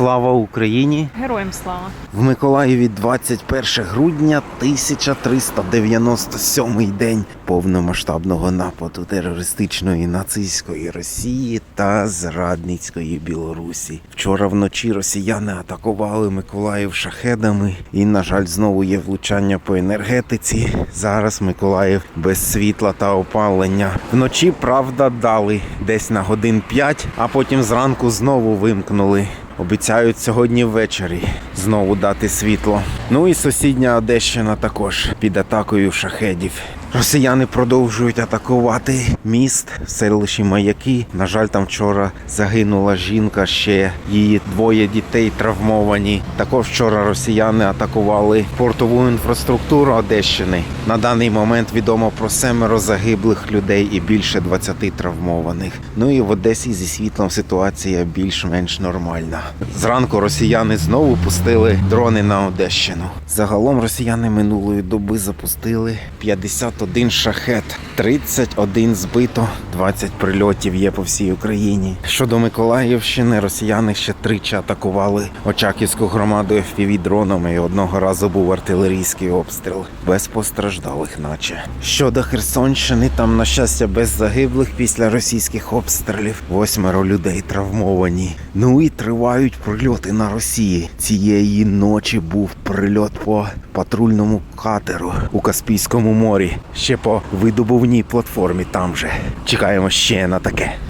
Слава Україні! Героям слава! В Миколаєві 21 грудня 1397 день повномасштабного нападу терористичної нацистської Росії та зрадницької Білорусі. Вчора вночі росіяни атакували Миколаїв шахедами, і, на жаль, знову є влучання по енергетиці. Зараз Миколаїв без світла та опалення. Вночі правда дали десь на годин 5, а потім зранку знову вимкнули. Обіцяють сьогодні ввечері знову дати світло. Ну і сусідня Одещина також під атакою шахедів. Росіяни продовжують атакувати міст в селищі Маяки. На жаль, там вчора загинула жінка, ще її двоє дітей травмовані. Також вчора росіяни атакували портову інфраструктуру Одещини. На даний момент відомо про семеро загиблих людей і більше 20 травмованих. Ну і в Одесі зі світлом ситуація більш-менш нормальна. Зранку росіяни знову пустили дрони на Одещину. Загалом росіяни минулої доби запустили 51 шахет, 31 збито, 20 прильотів є по всій Україні. Щодо Миколаївщини, росіяни ще тричі атакували Очаківську громаду fpv дронами. І одного разу був артилерійський обстріл без постраждалих, наче щодо Херсонщини, там на щастя без загиблих після російських обстрілів. Восьмеро людей травмовані. Ну і тривають прильоти на Росії. Цієї ночі був прильот по патрульному катеру у Каспійському морі. Ще по видобувній платформі там же. Чекаємо ще на таке.